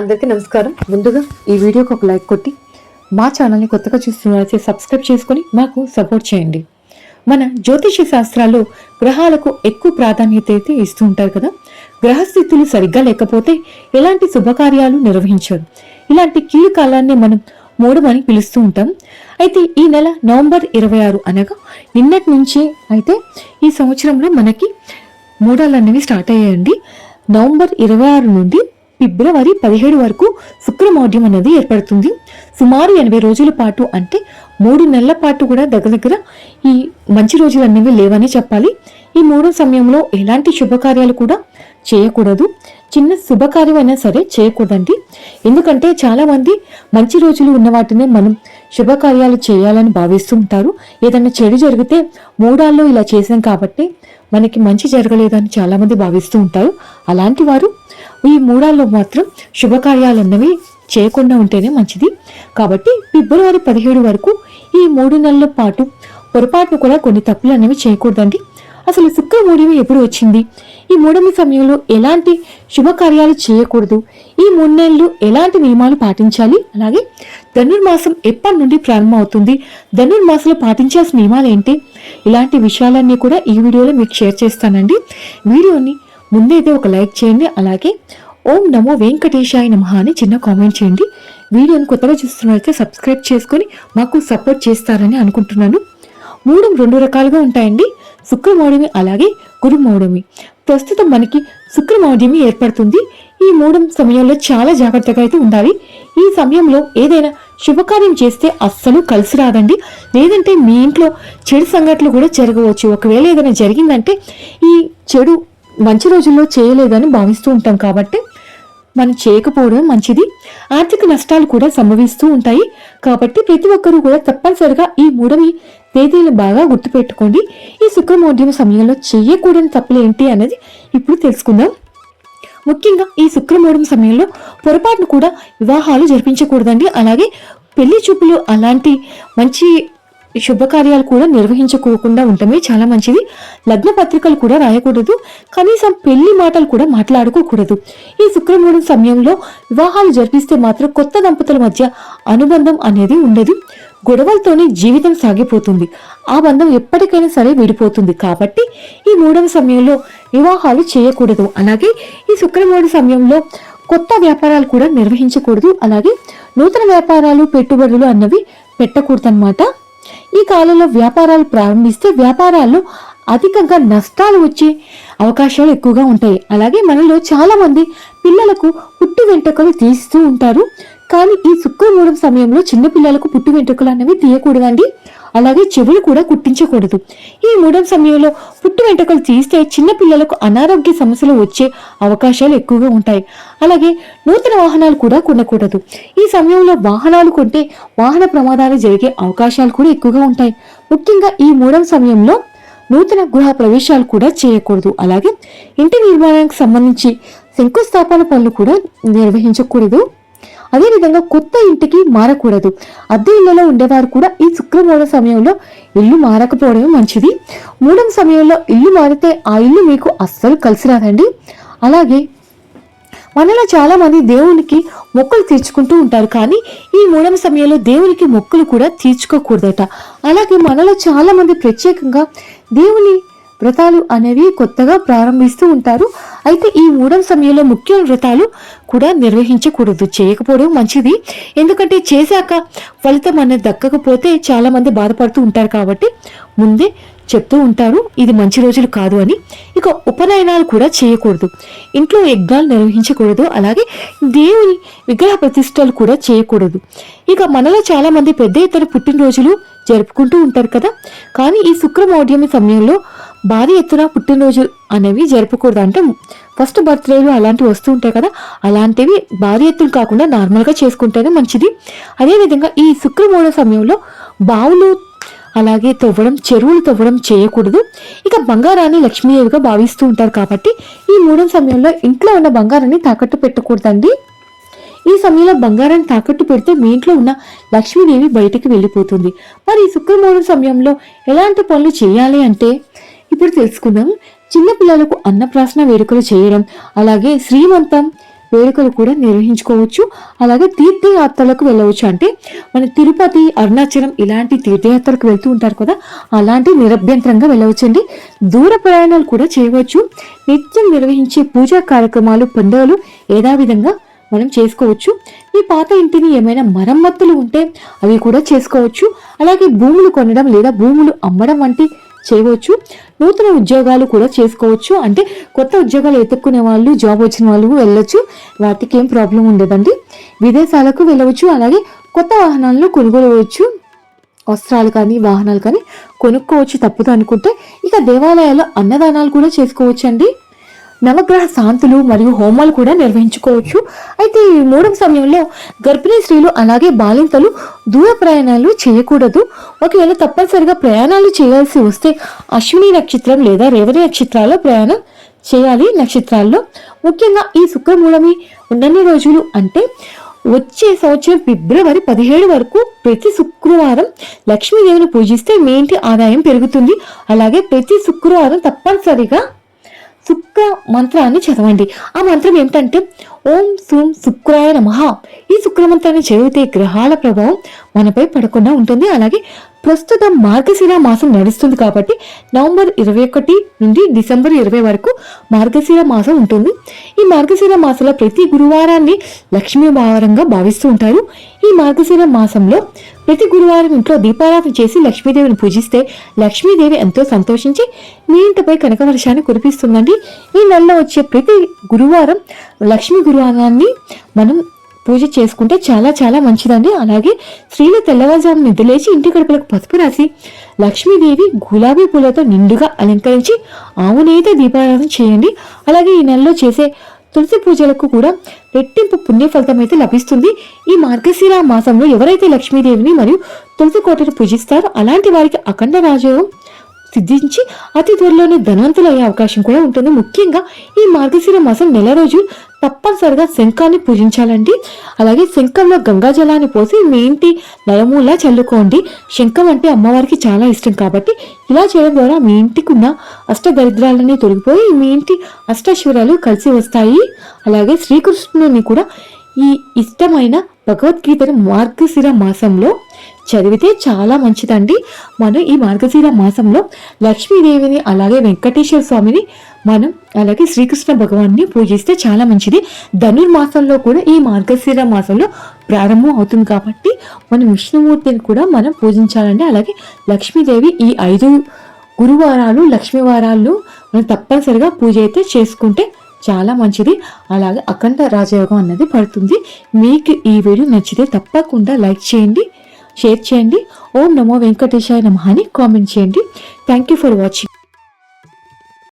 అందరికీ నమస్కారం. ముందుగా ఈ వీడియోకి ఒక లైక్ కొట్టి మా ఛానల్ని కొత్తగా చూస్తున్నట్లయితే సబ్స్క్రైబ్ చేసుకొని మాకు సపోర్ట్ చేయండి. మన జ్యోతిష శాస్త్రాల్లో గ్రహాలకు ఎక్కువ ప్రాధాన్యత అయితే ఇస్తూ ఉంటారు కదా. గ్రహస్థితులు సరిగ్గా లేకపోతే ఎలాంటి శుభకార్యాలు నిర్వహించరు. ఇలాంటి కీలకాలాన్ని మనం మూడమని పిలుస్తూ ఉంటాం. అయితే ఈ నెల నవంబర్ ఇరవై ఆరు అనగా నిన్నటి నుంచి అయితే ఈ సంవత్సరంలో మనకి మూడాలు అనేవి స్టార్ట్ అయ్యాయండి. నవంబర్ ఇరవై ఆరు నుండి ఫిబ్రవరి పదిహేడు వరకు శుక్రమౌఢ్యం అనేది ఏర్పడుతుంది. సుమారు ఎనభై రోజుల పాటు అంటే మూడు నెలల పాటు కూడా దగ్గర దగ్గర ఈ మంచి రోజులు అనేవి లేవని చెప్పాలి. ఈ మూడు సమయంలో ఎలాంటి శుభకార్యాలు కూడా చేయకూడదు. చిన్న శుభకార్యం అయినా సరే చేయకూడదండి. ఎందుకంటే చాలామంది మంచి రోజులు ఉన్న వాటినే మనం శుభకార్యాలు చేయాలని భావిస్తూ ఉంటారు ఏదైనా చెడు జరిగితే మూడాల్లో ఇలా చేసాం కాబట్టి మనకి మంచి జరగలేదని చాలామంది భావిస్తూ ఉంటారు. అలాంటి వారు ఈ మూడాల్లో మాత్రం శుభకార్యాలు అన్నవి చేయకుండా ఉంటేనే మంచిది. కాబట్టి ఫిబ్రవరి పదిహేడు వరకు ఈ మూడు నెలల పాటు పొరపాటును కూడా కొన్ని తప్పులు అనేవి చేయకూడదండి. అసలు శుక్రమూఢమి ఎప్పుడు వచ్చింది? ఈ మూడమి సమయంలో ఎలాంటి శుభకార్యాలు చేయకూడదు? ఈ మూడు నెలలు ఎలాంటి నియమాలు పాటించాలి? అలాగే ధనుర్మాసం ఎప్పటి నుండి ప్రారంభం అవుతుంది ధనుర్మాసంలో పాటించాల్సిన నియమాలు ఏంటి? ఇలాంటి విషయాలన్నీ కూడా ఈ వీడియోలో మీకు షేర్ చేస్తానండి. వీడియోని ముందైతే ఒక లైక్ చేయండి అలాగే ఓం నమో వెంకటేశాయ నమః అని చిన్న కామెంట్ చేయండి. వీడియోని కొత్తగా చూస్తున్నట్లయితే సబ్స్క్రైబ్ చేసుకొని మాకు సపోర్ట్ చేస్తారని అనుకుంటున్నాను. మూడం రెండు రకాలుగా ఉంటాయండి. శుక్రమౌఢమి అలాగే గురుమౌఢమి. ప్రస్తుతం మనకి శుక్రమౌఢమి ఏర్పడుతుంది. ఈ మూడం సమయంలో చాలా జాగ్రత్తగా అయితే ఉండాలి. ఈ సమయంలో ఏదైనా శుభకార్యం చేస్తే అస్సలు కలిసి రాదండి. లేదంటే మీ ఇంట్లో చెడు సంఘటనలు కూడా జరగవచ్చు. ఒకవేళ ఏదైనా జరిగిందంటే ఈ చెడు మంచి రోజుల్లో చేయలేదని భావిస్తూ ఉంటాం కాబట్టి మనం చేయకపోవడం మంచిది. ఆర్థిక నష్టాలు కూడా సంభవిస్తూ ఉంటాయి. కాబట్టి ప్రతి ఒక్కరూ కూడా తప్పనిసరిగా ఈ మూడవి తేదీలు బాగా గుర్తుపెట్టుకోండి. ఈ శుక్రమౌఢ్యం సమయంలో చేయకూడని తప్పులు ఏంటి అనేది ఇప్పుడు తెలుసుకుందాం. ముఖ్యంగా ఈ శుక్రమూఢం సమయంలో పొరపాటును కూడా వివాహాలు జరిపించకూడదండి. అలాగే పెళ్ళి చూపులు అలాంటి మంచి శుభకార్యాలు కూడా నిర్వహించుకోకుండా ఉండటమే చాలా మంచిది. లగ్న పత్రికలు కూడా రాయకూడదు. కనీసం పెళ్ళి మాటలు కూడా మాట్లాడుకోకూడదు. ఈ శుక్రమూఢం సమయంలో వివాహాలు జరిపిస్తే మాత్రం కొత్త దంపతుల మధ్య అనుబంధం అనేది ఉండదు. గొడవలతోనే జీవితం సాగిపోతుంది. ఆ బంధం ఎప్పటికైనా సరే విడిపోతుంది. కాబట్టి ఈ మూడవ సమయంలో వివాహాలు చేయకూడదు. అలాగే ఈ శుక్రమూడు సమయంలో కొత్త వ్యాపారాలు కూడా నిర్వహించకూడదు. అలాగే నూతన వ్యాపారాలు పెట్టుబడులు అన్నవి పెట్టకూడదన్నమాట. ఈ కాలంలో వ్యాపారాలు ప్రారంభిస్తే వ్యాపారాల్లో అధికంగా నష్టాలు వచ్చే అవకాశాలు ఎక్కువగా ఉంటాయి. అలాగే మనలో చాలా మంది పిల్లలకు పుట్టి వెంట్రుకలు తీస్తూ ఉంటారు. కానీ ఈ శుక్రమూలం సమయంలో చిన్నపిల్లలకు పుట్టు వెంట్రుకలు అనేవి తీయకూడదండి. అలాగే చెవులు కూడా కుట్టించకూడదు. ఈ మూడం సమయంలో పుట్టు వెంట్రుకలు తీస్తే చిన్న పిల్లలకు అనారోగ్య సమస్యలు వచ్చే అవకాశాలు ఎక్కువగా ఉంటాయి. అలాగే నూతన వాహనాలు కూడా కొనకూడదు. ఈ సమయంలో వాహనాలు కొంటే వాహన ప్రమాదాలు జరిగే అవకాశాలు కూడా ఎక్కువగా ఉంటాయి. ముఖ్యంగా ఈ మూడం సమయంలో నూతన గృహ ప్రవేశాలు కూడా చేయకూడదు. అలాగే ఇంటి నిర్మాణానికి సంబంధించి శంకుస్థాపన పనులు కూడా నిర్వహించకూడదు. అదేవిధంగా కొత్త ఇంటికి మారకూడదు. అద్దె ఇళ్ళలో ఉండేవారు కూడా ఈ శుక్రమూల సమయంలో ఇల్లు మారకపోవడమే మంచిది. మూడం సమయంలో ఇల్లు మారితే ఆ ఇల్లు మీకు అస్సలు కలిసి రాదండి. అలాగే మనలో చాలా మంది దేవునికి మొక్కులు తీర్చుకుంటూ ఉంటారు. కానీ ఈ మూడవ సమయంలో దేవునికి మొక్కులు కూడా తీర్చుకోకూడదట. అలాగే మనలో చాలా మంది ప్రత్యేకంగా దేవుని వ్రతాలు అనేవి కొత్తగా ప్రారంభిస్తూ ఉంటారు. అయితే ఈ ఊడం సమయంలో ముఖ్య వ్రతాలు కూడా నిర్వహించకూడదు. చేయకపోవడం మంచిది. ఎందుకంటే చేశాక ఫలితం అనేది దక్కకపోతే చాలా మంది బాధపడుతూ ఉంటారు కాబట్టి ముందే చెప్తూ ఉంటారు ఇది మంచి రోజులు కాదు అని. ఇక ఉపనయనాలు కూడా చేయకూడదు. ఇంట్లో యజ్ఞాలు నిర్వహించకూడదు. అలాగే దేవుని విగ్రహ ప్రతిష్టలు కూడా చేయకూడదు. ఇక మనలో చాలా మంది పెద్ద ఎత్తున పుట్టినరోజులు జరుపుకుంటూ ఉంటారు కదా. కానీ ఈ శుక్రమౌఢ్యమి సమయంలో భారీ ఎత్తున పుట్టినరోజు అనేవి జరుపుకూడదు అంటే ఫస్ట్ బర్త్డేలు అలాంటివి వస్తూ ఉంటాయి కదా అలాంటివి భారీ ఎత్తులు కాకుండా నార్మల్గా చేసుకుంటేనే మంచిది. అదేవిధంగా ఈ శుక్రమూల సమయంలో బావులు అలాగే తవ్వడం చెరువులు తవ్వడం చేయకూడదు. ఇక బంగారాన్ని లక్ష్మీదేవిగా భావిస్తూ ఉంటారు కాబట్టి ఈ మూడవ సమయంలో ఇంట్లో ఉన్న బంగారాన్ని తాకట్టు పెట్టకూడదండి. ఈ సమయంలో బంగారాన్ని తాకట్టు పెడితే మీ ఇంట్లో ఉన్న లక్ష్మీదేవి బయటికి వెళ్ళిపోతుంది. మరి ఈ శుక్రమూఢం సమయంలో ఎలాంటి పనులు చేయాలి అంటే? ఇప్పుడు తెలుసుకుందాం. చిన్నపిల్లలకు అన్నప్రాసన వేడుకలు చేయడం అలాగే శ్రీమంతం వేడుకలు కూడా నిర్వహించుకోవచ్చు. అలాగే తీర్థయాత్రలకు వెళ్ళవచ్చు. అంటే మన తిరుపతి అరుణాచలం ఇలాంటి తీర్థయాత్రలకు వెళ్తూ ఉంటారు కదా అలాంటి నిరభ్యంతరంగా వెళ్ళవచ్చండి. దూర ప్రయాణాలు కూడా చేయవచ్చు. నిత్యం నిర్వహించే పూజా కార్యక్రమాలు పండుగలు యథావిధంగా మనం చేసుకోవచ్చు. ఈ పాత ఇంటిని ఏమైనా మరమ్మతులు ఉంటే అవి కూడా చేసుకోవచ్చు. అలాగే భూములు కొనడం లేదా భూములు అమ్మడం వంటి చేయవచ్చు. నూతన ఉద్యోగాలు కూడా చేసుకోవచ్చు. అంటే కొత్త ఉద్యోగాలు ఎత్తుక్కునే వాళ్ళు జాబ్ వచ్చిన వాళ్ళు వెళ్ళొచ్చు. వాటికి ఏం ప్రాబ్లం ఉండదండి. విదేశాలకు వెళ్ళవచ్చు. అలాగే కొత్త వాహనాలను కొనుగోలవచ్చు వస్త్రాలు కానీ వాహనాలు కానీ కొనుక్కోవచ్చు తప్పదు అనుకుంటే ఇక దేవాలయాల్లో అన్నదానాలు కూడా చేసుకోవచ్చు అండి నవగ్రహ శాంతులు మరియు హోమాలు కూడా నిర్వహించుకోవచ్చు. అయితే ఈ మూడవ సమయంలో గర్భిణీ స్త్రీలు అలాగే బాలింతలు దూర ప్రయాణాలు చేయకూడదు. ఒకవేళ తప్పనిసరిగా ప్రయాణాలు చేయాల్సి వస్తే అశ్విని నక్షత్రం లేదా రేవతి నక్షత్రాల్లో ప్రయాణం చేయాలి. నక్షత్రాల్లో ముఖ్యంగా ఈ శుక్రమూలమి ఉన్నన్ని రోజులు అంటే వచ్చే సంవత్సరం ఫిబ్రవరి పదిహేడు వరకు ప్రతి శుక్రవారం లక్ష్మీదేవిని పూజిస్తే మీ ఇంటి ఆదాయం పెరుగుతుంది. అలాగే ప్రతి శుక్రవారం తప్పనిసరిగా శుక్ర మంత్రాన్ని చదవండి. ఆ మంత్రం ఏమిటంటే ఓం సూం శుక్రాయ నమ. ఈ శుక్ర మంత్రాన్ని చదివితే గ్రహాల ప్రభావం మనపై పడకుండా ఉంటుంది. అలాగే ప్రస్తుతం మార్గశిర మాసం నడుస్తుంది కాబట్టి నవంబర్ ఇరవై ఒకటి నుండి డిసెంబర్ ఇరవై వరకు మార్గశిర మాసం ఉంటుంది. ఈ మార్గశిర మాసంలో ప్రతి గురువారాన్ని లక్ష్మీ వారంగా భావిస్తూ ఉంటారు. ఈ మార్గశిర మాసంలో ప్రతి గురువారం ఇంట్లో దీపారాధన చేసి లక్ష్మీదేవిని పూజిస్తే లక్ష్మీదేవి ఎంతో సంతోషించి మీ ఇంటిపై కనక వర్షాన్ని కురిపిస్తుందండి. ఈ నెలలో వచ్చే ప్రతి గురువారం లక్ష్మీ గురువారాన్ని మనం పూజ చేసుకుంటే చాలా చాలా మంచిదండి. అలాగే స్త్రీలు తెల్లవారుజాము నిద్రలేచి ఇంటి గడపలకు పసుపు రాసి లక్ష్మీదేవి గులాబీ పూలతో నిండుగా అలంకరించి ఆవునేత దీపారాధన చేయండి. అలాగే ఈ నెలలో చేసే తులసి పూజలకు కూడా రెట్టింపు పుణ్య ఫలితం అయితే లభిస్తుంది. ఈ మార్గశిర మాసంలో ఎవరైతే లక్ష్మీదేవిని మరియు తులసి కోటను పూజిస్తారో అలాంటి వారికి అఖండ రాజయోగం సిద్ధించి అతి త్వరలోనే ధనవంతులయ్యే అవకాశం కూడా ఉంటుంది. ముఖ్యంగా ఈ మార్గశిర మాసం నెల రోజు తప్పనిసరిగా శంఖాన్ని పూజించాలండి. అలాగే శంఖంలో గంగా జలాన్ని పోసి మీ ఇంటి నయమూలా చల్లుకోండి. శంఖం అంటే అమ్మవారికి చాలా ఇష్టం కాబట్టి ఇలా చేయడం ద్వారా మీ ఇంటికి ఉన్న తొలగిపోయి మీ ఇంటి అష్టశ్వరాలు కలిసి వస్తాయి. అలాగే శ్రీకృష్ణుని కూడా ఈ ఇష్టమైన భగవద్గీతను మార్గశిర మాసంలో చదివితే చాలా మంచిదండి. మనం ఈ మార్గశిర మాసంలో లక్ష్మీదేవిని అలాగే వెంకటేశ్వర స్వామిని మనం అలాగే శ్రీకృష్ణ భగవాన్ని పూజిస్తే చాలా మంచిది. ధనుర్మాసంలో కూడా ఈ మార్గశీర మాసంలో ప్రారంభం అవుతుంది కాబట్టి మనం విష్ణుమూర్తిని కూడా మనం పూజించాలండి. అలాగే లక్ష్మీదేవి ఈ ఐదు గురువారాలు లక్ష్మీవారాలు మనం తప్పనిసరిగా పూజ అయితే చేసుకుంటే చాలా మంచిది. అలాగే అఖండ రాజయోగం అన్నది పడుతుంది. మీకు ఈ వీడియో నచ్చితే తప్పకుండా లైక్ చేయండి. షేర్ చేయండి. ఓం నమో వెంకటేశాయ నమ అని కామెంట్ చేయండి. Thank you for watching